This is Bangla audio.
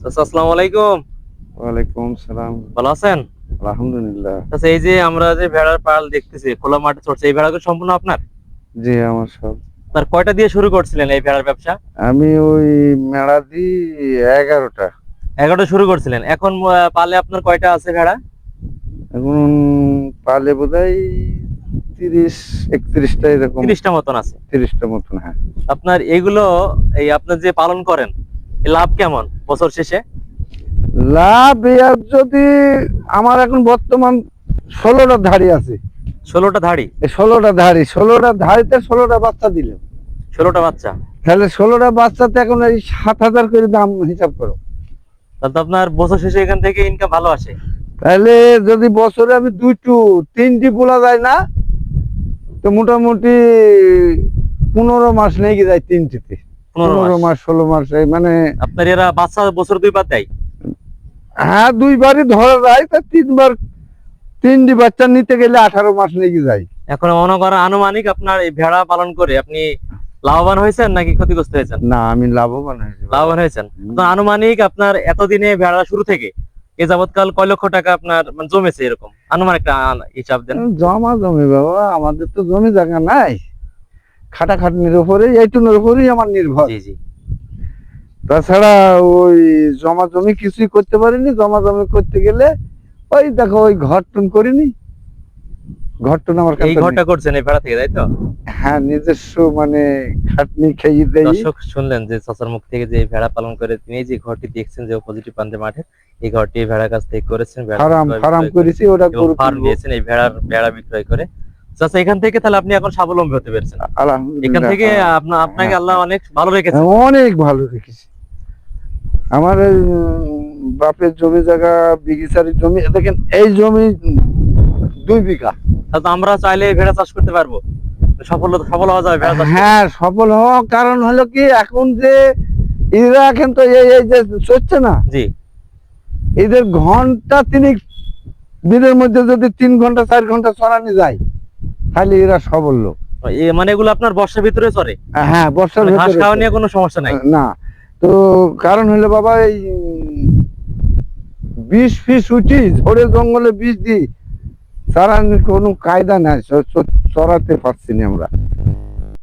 আচ্ছা, আসসালামু আলাইকুম। ওয়ালাইকুম সালাম। ভালো আছেন? আলহামদুলিল্লাহ। আচ্ছা এই যে আমরা যে ভেড়ার পাল দেখতেছি খোলা মাঠে চড়ছে এই ভেড়াগুলো সম্পূর্ণ আপনার? জি আমার সব। তার কয়টা দিয়ে শুরু করছিলেন এই ভেড়ার ব্যবসা? আমি ওই দি এগারোটা। এগারোটা শুরু করছিলেন। এখন পালে আপনার কয়টা আছে ভেড়া? এখন পালে বোধ হয় তিরিশ একত্রিশটা এরকম। তিরিশটা মতন আছে। তিরিশটা মতন হ্যাঁ। আপনার এইগুলো এই আপনার যে পালন করেন লাভ কেমন? বছর শেষে? লাভ যদি আমার এখন বর্তমান ষোলোটা ধাড়ি আছে। ষোলোটা ধাড়ি? ষোলোটা ধাড়ি ষোলোটা ধাড়িতে ষোলোটা বাচ্চা দিল। ষোলোটা বাচ্চা? তাহলে ষোলোটা বাচ্চাতে এখন এই সাত হাজার করে দাম হিসাব করো। তাহলে আপনার বছর শেষে এখান থেকে ইনকাম ভালো আসে। তাহলে যদি বছরে আমি দুইটু তিনটি পোলা যায় না তো মোটামুটি পনেরো মাস লেগে যায় তিনটিতে। পনেরো মাস। ষোলো মাস এই মানে আপনার এরা বাচ্চা বছর দুইবার দেয়? হ্যাঁ দুইবারই ধরা যায় তা তিনবার তিনটি বাচ্চা নিতে গেলে আঠারো মাস লেগে যায়। এখন মনে করেন আনুমানিক আপনার এই ভেড়া পালন করে আপনি লাভবান হয়েছেন নাকি ক্ষতিগ্রস্ত হয়েছেন? না আমি লাভবান হয়েছি। লাভবান হয়েছেন। তো আনুমানিক আপনার এতদিনে ভেড়া শুরু থেকে এ যাবৎকাল কয় লক্ষ টাকা আপনার মানে জমেছে এরকম? আনুমানিক আন- হিসাব দেন। জমা জমি বাবা আমাদের তো জমি জায়গা নাই। খাটাখাটনির উপরে এইটুনের উপরেই আমার নির্ভর। তাছাড়া ওই জমা জমি কিছুই করতে পারিনি। জমা জমি করতে গেলে ওই দেখো ওই ঘর টুন করিনি। ঘর টুন আমার এই ঘরটা করছেন এই ভেড়া থেকে তাই তো? হ্যাঁ নিজস্ব মানে খাটনি খেয়ে দেই। দর্শক শুনলেন যে চাচার মুখ থেকে যে ভেড়া পালন করে তিনি যে ঘরটি দেখছেন যে মাঠে এই ঘরটি ভেড়ার কাছ থেকে করেছেন ফার্ম ফার্ম করেছি ওটা এবং ফার্ম দিয়েছেন এই ভেড়ার ভেড়া বিক্রয় করে। চাচা এখান থেকে তাহলে আপনি এখন স্বাবলম্বী হতে পেরেছেন। এখান থেকে আপনাকে আল্লাহ অনেক ভালো রেখেছে হ্যাঁ, অনেক ভালো রেখেছি। আমার বাপের জমি জায়গা বিঘিসারি জমি দেখেন এই জমি দুই বিঘা। তাহলে আমরা চাইলে ভেড়া চাষ করতে পারব। সফল সফল হওয়া যাবে। হ্যাঁ সফল হওয়ার কারণ হলো কি এখন যে এরা এখন তো এই এই যে চলছে না। জি। এদের ঘণ্টা তিনি দিনের মধ্যে যদি তিন ঘণ্টা চার ঘণ্টা চড়ানি যায় তাহলে এরা সবল লোক। মানে এগুলো আপনার বর্ষার ভিতরে চলে হ্যাঁ বর্ষার ভিতরে ঘাস খাওয়া নিয়ে কোনো সমস্যা নাই? না। তো কারণ হলো বাবা এই বিষ ফিস উঠি ঝড়ে জঙ্গলে বিষ দিই। তারা কোনো কায়দা নাই চড়াতে পারছি না আমরা।